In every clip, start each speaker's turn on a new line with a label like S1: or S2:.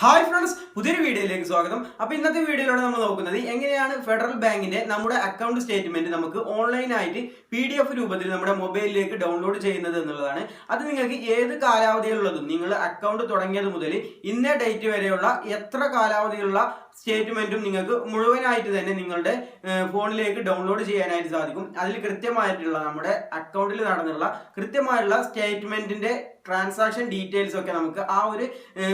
S1: Hi friends പുതിയൊരു വീഡിയോയിലേക്ക് സ്വാഗതം. അപ്പോൾ ഇന്നത്തെ വീഡിയോയിലൂടെ നമ്മൾ നോക്കുന്നത് എങ്ങനെയാണ് ഫെഡറൽ ബാങ്കിന്റെ നമ്മുടെ അക്കൗണ്ട് സ്റ്റേറ്റ്മെന്റ് നമുക്ക് ഓൺലൈനായിട്ട് പി ഡി എഫ് രൂപത്തിൽ നമ്മുടെ മൊബൈലിലേക്ക് ഡൗൺലോഡ് ചെയ്യുന്നത് എന്നുള്ളതാണ്. അത് നിങ്ങൾക്ക് ഏത് കാലാവധിയിലുള്ളതും നിങ്ങൾ അക്കൗണ്ട് തുടങ്ങിയത് മുതൽ ഇന്ന ഡേറ്റ് വരെയുള്ള എത്ര കാലാവധിയിലുള്ള സ്റ്റേറ്റ്മെന്റും നിങ്ങൾക്ക് മുഴുവനായിട്ട് തന്നെ നിങ്ങളുടെ ഫോണിലേക്ക് ഡൗൺലോഡ് ചെയ്യാനായിട്ട് സാധിക്കും. അതിൽ കൃത്യമായിട്ടുള്ള നമ്മുടെ അക്കൗണ്ടിൽ നടന്നുള്ള കൃത്യമായിട്ടുള്ള സ്റ്റേറ്റ്മെന്റിന്റെ ട്രാൻസാക്ഷൻ ഡീറ്റെയിൽസ് ഒക്കെ നമുക്ക് ആ ഒരു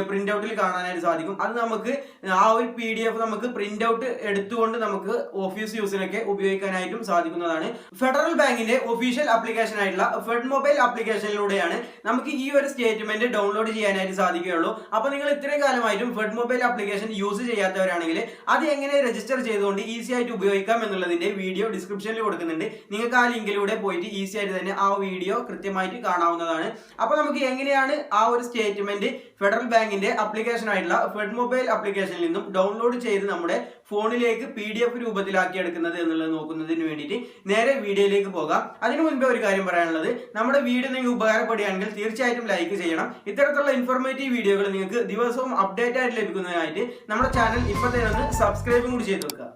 S1: പ്രിന്റ് ഔട്ടിൽ കാണാനായിട്ട് സാധിക്കും. അത് നമുക്ക് ആ ഒരു പി ഡി എഫ് നമുക്ക് പ്രിന്റ് ഔട്ട് എടുത്തുകൊണ്ട് നമുക്ക് ഓഫീസ് യൂസിനൊക്കെ ഉപയോഗിക്കാനായിട്ടും സാധിക്കുന്നതാണ്. ഫെഡറൽ ബാങ്കിന്റെ ഒഫീഷ്യൽ ആപ്ലിക്കേഷൻ ആയിട്ടുള്ള ഫെഡ് മൊബൈൽ ആപ്ലിക്കേഷനിലൂടെയാണ് നമുക്ക് ഈ ഒരു സ്റ്റേറ്റ്മെന്റ് ഡൗൺലോഡ് ചെയ്യാനായിട്ട് സാധിക്കുകയുള്ളൂ. അപ്പോൾ നിങ്ങൾ ഇത്രയും കാലമായിട്ടും ഫെഡ് മൊബൈൽ ആപ്ലിക്കേഷൻ യൂസ് ചെയ്യാത്തവരാണെങ്കിൽ അത് എങ്ങനെ രജിസ്റ്റർ ചെയ്തുകൊണ്ട് ഈസി ആയിട്ട് ഉപയോഗിക്കാം എന്നുള്ളതിന്റെ വീഡിയോ ഡിസ്ക്രിപ്ഷനിൽ കൊടുക്കുന്നുണ്ട്. നിങ്ങൾക്ക് ആ ലിങ്കിലൂടെ പോയിട്ട് ഈസി ആയിട്ട് തന്നെ ആ വീഡിയോ കൃത്യമായിട്ട് കാണാവുന്നതാണ്. അപ്പോൾ നമുക്ക് എങ്ങനെയാണ് ആ ഒരു സ്റ്റേറ്റ്മെന്റ് ഫെഡറൽ ബാങ്കിന്റെ അപ്ലിക്കേഷൻ ആയിട്ടുള്ള ഫെഡ് മൊബൈൽ അപ്ലിക്കേഷനിൽ നിന്നും ഡൗൺലോഡ് ചെയ്ത് നമ്മുടെ ഫോണിലേക്ക് പി ഡി എഫ് രൂപത്തിലാക്കി എടുക്കുന്നത് എന്നുള്ളത് നോക്കുന്നതിന് വേണ്ടിയിട്ട് നേരെ വീഡിയോയിലേക്ക് പോകാം. അതിനു മുൻപേ ഒരു കാര്യം പറയാനുള്ളത്. നമ്മുടെ വീഡിയോ നിങ്ങൾക്ക് ഉപകാരപ്പെടുകയാണെങ്കിൽ തീർച്ചയായിട്ടും ലൈക്ക് ചെയ്യണം. ഇത്തരത്തിലുള്ള ഇൻഫോർമേറ്റീവ് വീഡിയോകൾ നിങ്ങൾക്ക് ദിവസവും അപ്ഡേറ്റ് ആയിട്ട് ലഭിക്കുന്നതിനായിട്ട് നമ്മുടെ ചാനൽ ഇപ്പോൾ തന്നെ സബ്സ്ക്രൈബും കൂടി ചെയ്ത് വെക്കുക.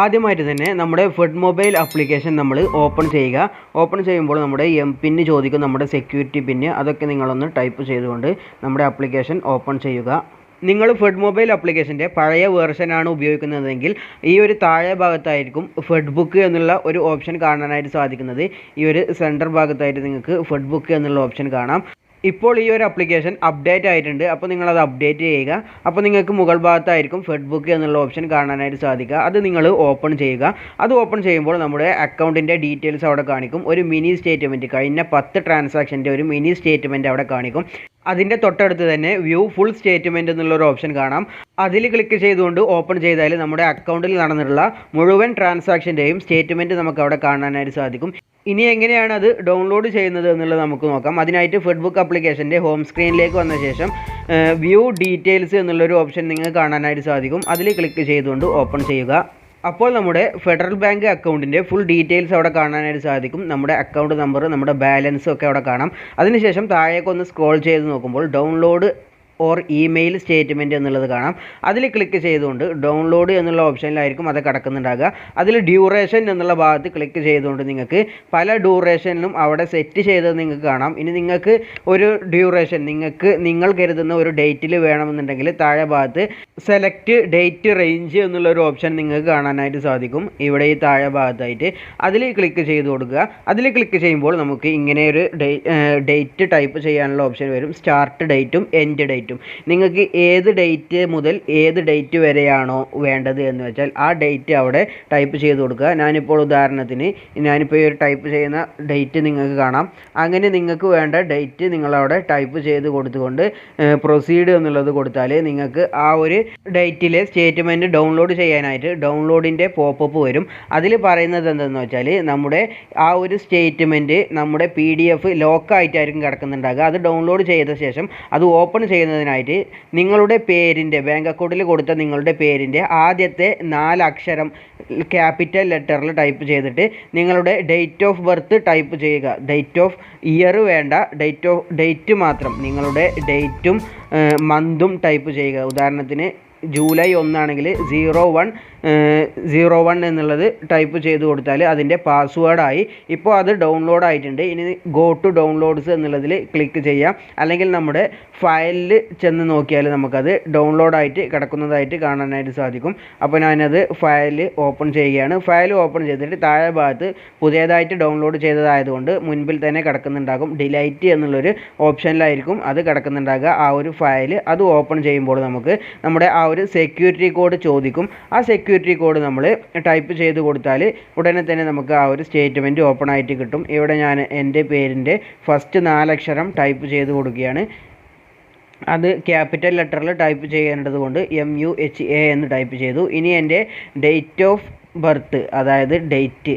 S2: ആദ്യമായിട്ട് തന്നെ നമ്മുടെ ഫെഡ് മൊബൈൽ ആപ്ലിക്കേഷൻ നമ്മൾ ഓപ്പൺ ചെയ്യുക. ഓപ്പൺ ചെയ്യുമ്പോൾ നമ്മുടെ എം പിന്ന് ചോദിക്കും നമ്മുടെ സെക്യൂരിറ്റി പിന്ന് അതൊക്കെ നിങ്ങളൊന്ന് ടൈപ്പ് ചെയ്തുകൊണ്ട് നമ്മുടെ ആപ്ലിക്കേഷൻ ഓപ്പൺ ചെയ്യുക. നിങ്ങൾ ഫെഡ് മൊബൈൽ ആപ്ലിക്കേഷന്റെ പഴയ വേർഷനാണ് ഉപയോഗിക്കുന്നതെങ്കിൽ ഈ ഒരു താഴെ ഭാഗത്തായിരിക്കും ഫെഡ് ബുക്ക് എന്നുള്ള ഒരു ഓപ്ഷൻ കാണാനായിട്ട് സാധിക്കുന്നത്. ഈ ഒരു സെന്റർ ഭാഗത്തായിട്ട് നിങ്ങൾക്ക് ഫെഡ് ബുക്ക് എന്നുള്ള ഓപ്ഷൻ കാണാം. ഇപ്പോൾ ഈ ഒരു അപ്ലിക്കേഷൻ അപ്ഡേറ്റ് ആയിട്ടുണ്ട്. അപ്പോൾ നിങ്ങളത് അപ്ഡേറ്റ് ചെയ്യുക. അപ്പോൾ നിങ്ങൾക്ക് മുകൾ ഭാഗത്തായിരിക്കും ഫെഡ് ബുക്ക് എന്നുള്ള ഓപ്ഷൻ കാണാനായിട്ട് സാധിക്കുക. അത് നിങ്ങൾ ഓപ്പൺ ചെയ്യുക. അത് ഓപ്പൺ ചെയ്യുമ്പോൾ നമ്മുടെ അക്കൗണ്ടിന്റെ ഡീറ്റെയിൽസ് അവിടെ കാണിക്കും. ഒരു മിനി സ്റ്റേറ്റ്മെന്റ് കഴിഞ്ഞ പത്ത് ട്രാൻസാക്ഷന്റെ ഒരു മിനി സ്റ്റേറ്റ്മെന്റ് അവിടെ കാണിക്കും. അതിന്റെ തൊട്ടടുത്ത് തന്നെ വ്യൂ ഫുൾ സ്റ്റേറ്റ്മെന്റ് എന്നുള്ളൊരു ഓപ്ഷൻ കാണാം. അതിൽ ക്ലിക്ക് ചെയ്തുകൊണ്ട് ഓപ്പൺ ചെയ്താൽ നമ്മുടെ അക്കൗണ്ടിൽ നടന്നിട്ടുള്ള മുഴുവൻ ട്രാൻസാക്ഷന്റെയും സ്റ്റേറ്റ്മെന്റ് നമുക്ക് അവിടെ കാണാനായിട്ട് സാധിക്കും. ഇനി എങ്ങനെയാണ് അത് ഡൗൺലോഡ് ചെയ്യുന്നത് എന്നുള്ളത് നമുക്ക് നോക്കാം. അതിനായിട്ട് ഫെഡ്ബുക്ക് ബുക്ക് ആപ്ലിക്കേഷന്റെ ഹോം സ്ക്രീനിലേക്ക് വന്ന ശേഷം വ്യൂ ഡീറ്റെയിൽസ് എന്നുള്ളൊരു ഓപ്ഷൻ നിങ്ങൾക്ക് കാണാനായിട്ട് സാധിക്കും. അതിൽ ക്ലിക്ക് ചെയ്തുകൊണ്ട് ഓപ്പൺ ചെയ്യുക. അപ്പോൾ നമ്മുടെ ഫെഡറൽ ബാങ്ക് അക്കൗണ്ടിന്റെ ഫുൾ ഡീറ്റെയിൽസ് അവിടെ കാണാനായിട്ട് സാധിക്കും. നമ്മുടെ അക്കൗണ്ട് നമ്പർ നമ്മുടെ ബാലൻസും ഒക്കെ അവിടെ കാണാം. അതിനുശേഷം താഴേക്കൊന്ന് സ്ക്രോൾ ചെയ്ത് നോക്കുമ്പോൾ ഡൗൺലോഡ് ഓർ ഇമെയിൽ സ്റ്റേറ്റ്മെന്റ് എന്നുള്ളത് കാണാം. അതിൽ ക്ലിക്ക് ചെയ്തുകൊണ്ട് ഡൗൺലോഡ് എന്നുള്ള ഓപ്ഷനിലായിരിക്കും അത് കിടക്കുന്നുണ്ടാകുക അതിൽ ഡ്യൂറേഷൻ എന്നുള്ള ഭാഗത്ത് ക്ലിക്ക് ചെയ്തുകൊണ്ട് നിങ്ങൾക്ക് പല ഡ്യൂറേഷനിലും അവിടെ സെറ്റ് ചെയ്തത് നിങ്ങൾക്ക് കാണാം. ഇനി നിങ്ങൾക്ക് ഒരു ഡ്യൂറേഷൻ നിങ്ങൾക്ക് നിങ്ങൾ കരുതുന്ന ഒരു ഡേറ്റിൽ വേണമെന്നുണ്ടെങ്കിൽ താഴെ ഭാഗത്ത് സെലക്ട് ഡേറ്റ് റേഞ്ച് എന്നുള്ള ഒരു ഓപ്ഷൻ നിങ്ങൾക്ക് കാണാനായിട്ട് സാധിക്കും. ഇവിടെ ഈ താഴെ ഭാഗത്തായിട്ട് അതിൽ ക്ലിക്ക് ചെയ്ത് കൊടുക്കുക. അതിൽ ക്ലിക്ക് ചെയ്യുമ്പോൾ നമുക്ക് ഇങ്ങനെ ഒരു ഡേറ്റ് ടൈപ്പ് ചെയ്യാനുള്ള ഓപ്ഷൻ വരും. സ്റ്റാർട്ട് ഡേറ്റും എൻഡ് ഡേറ്റും നിങ്ങൾക്ക് ഏത് ഡേറ്റ് മുതൽ ഏത് ഡേറ്റ് വരെയാണോ വേണ്ടത് എന്ന് വെച്ചാൽ ആ ഡേറ്റ് അവിടെ ടൈപ്പ് ചെയ്ത് കൊടുക്കുക. ഞാനിപ്പോൾ ഉദാഹരണത്തിന് ഞാനിപ്പോൾ ഈ ഒരു ടൈപ്പ് ചെയ്യുന്ന ഡേറ്റ് നിങ്ങൾക്ക് കാണാം. അങ്ങനെ നിങ്ങൾക്ക് വേണ്ട ഡേറ്റ് നിങ്ങളവിടെ ടൈപ്പ് ചെയ്ത് കൊടുത്തുകൊണ്ട് പ്രൊസീഡ് എന്നുള്ളത് കൊടുത്താൽ നിങ്ങൾക്ക് ആ ഒരു ഡേറ്റിലെ സ്റ്റേറ്റ്മെന്റ് ഡൗൺലോഡ് ചെയ്യാനായിട്ട് ഡൗൺലോഡിന്റെ പോപ്പപ്പ് വരും. അതിൽ പറയുന്നത് എന്തെന്ന് വെച്ചാൽ നമ്മുടെ ആ ഒരു സ്റ്റേറ്റ്മെന്റ് നമ്മുടെ പി ഡി എഫ് ലോക്കായിട്ടായിരിക്കും കിടക്കുന്നുണ്ടാകുക അത് ഡൗൺലോഡ് ചെയ്ത ശേഷം അത് ഓപ്പൺ ചെയ്യുന്നതിനായിട്ട് നിങ്ങളുടെ പേരിന്റെ ബാങ്ക് അക്കൗണ്ടിൽ കൊടുത്ത നിങ്ങളുടെ പേരിന്റെ ആദ്യത്തെ നാലക്ഷരം ക്യാപിറ്റൽ ലെറ്ററിൽ ടൈപ്പ് ചെയ്തിട്ട് നിങ്ങളുടെ ഡേറ്റ് ഓഫ് ബർത്ത് ടൈപ്പ് ചെയ്യുക. ഡേറ്റ് ഓഫ് ഇയർ വേണ്ട. ഡേറ്റ് ഓഫ് ഡേറ്റ് മാത്രം നിങ്ങളുടെ ഡേറ്റും മന്തും ടൈപ്പ് ചെയ്യുക. ഉദാഹരണത്തിന് ജൂലൈ ഒന്നാണെങ്കിൽ സീറോ വൺ സീറോ വൺ എന്നുള്ളത് ടൈപ്പ് ചെയ്ത് കൊടുത്താൽ അതിന്റെ പാസ്വേഡായി ഇപ്പോൾ അത് ഡൗൺലോഡ് ആയിട്ടുണ്ട്. ഇനി ഗോ ടു ഡൗൺലോഡ്സ് എന്നുള്ളതിൽ ക്ലിക്ക് ചെയ്യാം. അല്ലെങ്കിൽ നമ്മുടെ ഫയലിൽ ചെന്ന് നോക്കിയാൽ നമുക്കത് ഡൗൺലോഡ് ആയിട്ട് കിടക്കുന്നതായിട്ട് കാണാനായിട്ട് സാധിക്കും. അപ്പോൾ ഞാനത് ഫയൽ ഓപ്പൺ ചെയ്യുകയാണ്. ഫയൽ ഓപ്പൺ ചെയ്തിട്ട് താഴെ ഭാഗത്ത് പുതിയതായിട്ട് ഡൗൺലോഡ് ചെയ്തതായതുകൊണ്ട് മുൻപിൽ തന്നെ കിടക്കുന്നുണ്ടാകും. ഡിലൈറ്റ് എന്നുള്ളൊരു ഓപ്ഷനിലായിരിക്കും അത് കിടക്കുന്നുണ്ടാകുക. ആ ഒരു ഫയൽ അത് ഓപ്പൺ ചെയ്യുമ്പോൾ നമുക്ക് നമ്മുടെ ആ ഒരു സെക്യൂരിറ്റി കോഡ് ചോദിക്കും. ആ സെക്യൂരിറ്റി കോഡ് നമ്മൾ ടൈപ്പ് ചെയ്ത് കൊടുത്താൽ ഉടനെ തന്നെ നമുക്ക് ആ ഒരു സ്റ്റേറ്റ്മെന്റ് ഓപ്പൺ ആയിട്ട് കിട്ടും. ഇവിടെ ഞാൻ എന്റെ പേരിന്റെ ഫസ്റ്റ് നാലക്ഷരം ടൈപ്പ് ചെയ്ത് കൊടുക്കുകയാണ്. അത് ക്യാപിറ്റൽ ലെറ്ററിൽ ടൈപ്പ് ചെയ്യേണ്ടത് കൊണ്ട് എം യു എച്ച് എ എന്ന് ടൈപ്പ് ചെയ്തു. ഇനി എന്റെ ഡേറ്റ് ഓഫ് ബർത്ത് അതായത് ഡേറ്റ്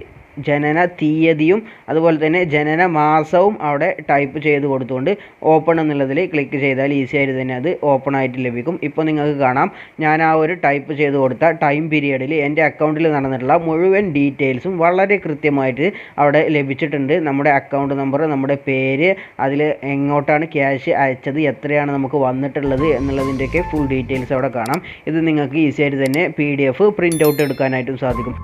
S2: ജനന തീയതിയും അതുപോലെ തന്നെ ജനന മാസവും അവിടെ ടൈപ്പ് ചെയ്ത് കൊടുത്തുകൊണ്ട് ഓപ്പൺ എന്നുള്ളതിൽ ക്ലിക്ക് ചെയ്താൽ ഈസി ആയിട്ട് തന്നെ അത് ഓപ്പൺ ആയിട്ട് ലഭിക്കും. ഇപ്പോൾ നിങ്ങൾക്ക് കാണാം. ഞാൻ ആ ഒരു ടൈപ്പ് ചെയ്ത് കൊടുത്ത ടൈം പീരീഡിൽ എന്റെ അക്കൗണ്ടിൽ നടന്നിട്ടുള്ള മുഴുവൻ ഡീറ്റെയിൽസും വളരെ കൃത്യമായിട്ട് അവിടെ ലഭിച്ചിട്ടുണ്ട്. നമ്മുടെ അക്കൗണ്ട് നമ്പർ നമ്മുടെ പേര് അതിൽ എങ്ങോട്ടാണ് ക്യാഷ് അയച്ചത് എത്രയാണ് നമുക്ക് വന്നിട്ടുള്ളത് എന്നുള്ളതിന്റെയൊക്കെ ഫുൾ ഡീറ്റെയിൽസ് അവിടെ കാണാം. ഇത് നിങ്ങൾക്ക് ഈസി ആയിട്ട് തന്നെ P D F print out എടുക്കാനായിട്ടും സാധിക്കും.